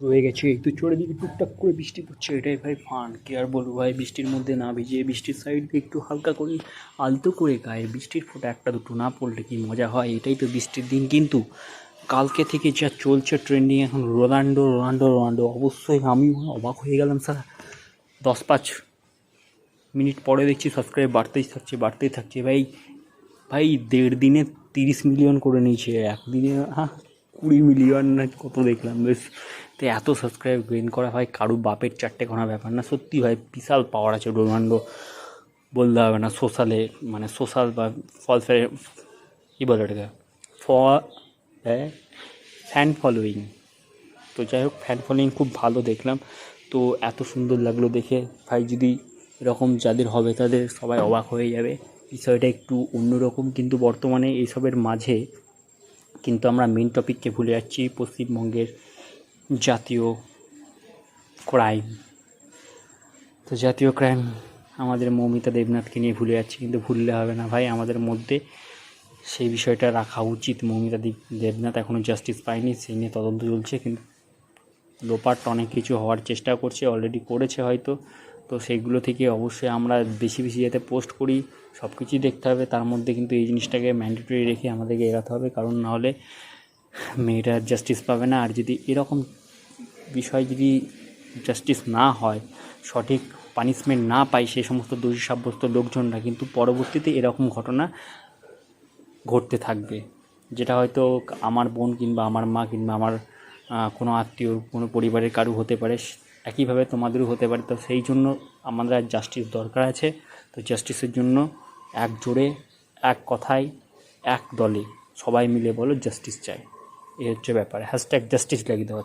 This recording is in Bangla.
রয়ে গেছে। তো চারিদিকে টুকটাক করে বৃষ্টি পড়ছে। এটাই ভাই ফান কি আর বলব ভাই? বৃষ্টির মধ্যে না ভিজিয়ে বৃষ্টির সাইড দিয়ে একটু হালকা করে আলতো করে গায়ে বৃষ্টির ফোঁটা একটা দুটো না পড়লে কি মজা হয়? এটাই তো বৃষ্টির দিন কিন্তু। কালকে থেকে যা চলছে ট্রেন্ডিং এখন রোনাল্ডো রোনাল্ডো রোনাল্ডো। অবশ্যই আমি অবাক হয়ে গেলাম স্যার। দশ পাঁচ মিনিট পরে দেখছি সাবস্ক্রাইব বাড়তেই থাকছে বাড়তেই থাকছে। ভাই ভাই দেড় দিনে তিরিশ মিলিয়ন করে নিয়েছে। একদিনে হ্যাঁ কুড়ি মিলিয়ন না কত দেখলাম, বেশ। তো এত সাবস্ক্রাইব গেইন করা হয়, কারু বাপের চারটে কোনা ব্যাপার না, সত্যি ভাই বিশাল পাওয়ার আছে রোনাল্ডো বলতে হবে না সোশ্যালে মানে সোশ্যাল বা ফল কী বলে ওটাকে? ফ ফ্যান ফলোয়িং তো যাই হোক ফ্যান ফলোয়িং খুব ভালো দেখলাম। তো এত সুন্দর লাগল দেখে। ভাই, যদি এরকম যাদের হবে তাদের সবাই অবাক হয়ে যাবে। বিষয়টা একটু অন্যরকম, কিন্তু বর্তমানে এইসবের মাঝে কিন্তু আমরা মেন টপিককে ভুলে যাচ্ছি, পশ্চিমবঙ্গের জাতীয় ক্রাইম তো জাতীয় ক্রাইম আমাদের মৌমিতা দেবনাথকে নিয়ে ভুলে যাচ্ছি, কিন্তু ভুললে হবে না ভাই। আমাদের মধ্যে সেই বিষয়টা রাখা উচিত। মৌমিতা দেবনাথ এখনও জাস্টিস পায়নি, সেই নিয়ে তদন্ত চলছে, কিন্তু লোপাট অনেক কিছু হওয়ার চেষ্টা করছে অলরেডি করেছে হয়তো। তো সেইগুলো থেকে অবশ্যই আমরা বেশি বেশি যাতে পোস্ট করি সব কিছুই দেখতে হবে। তার মধ্যে কিন্তু এই জিনিসটাকে ম্যান্ডেটরি রেখে আমাদেরকে এগাতে হবে। কারণ নাহলে মেয়েরা জাস্টিস পাবে না। আর যদি এরকম বিষয় যদি জাস্টিস না হয়, সঠিক পানিশমেন্ট না পায় সেই সমস্ত দোষী সাব্যস্ত লোকজনরা, কিন্তু পরবর্তীতে এরকম ঘটনা ঘটতে থাকবে। যেটা হয়তো আমার বোন কিংবা আমার মা কিংবা আমার কোনো আত্মীয়, কোনো পরিবারের কারু হতে পারে। একইভাবে তোমাদেরও হতে পারে। তো সেই জন্য আমাদের আর জাস্টিস দরকার আছে। তো জাস্টিসের জন্য এক জোরে এক কথায়, এক দলে সবাই মিলে বলো জাস্টিস চাই। এই হচ্ছে ব্যাপার। হ্যাশট্যাগ জাস্টিস লাগিয়ে দেওয়া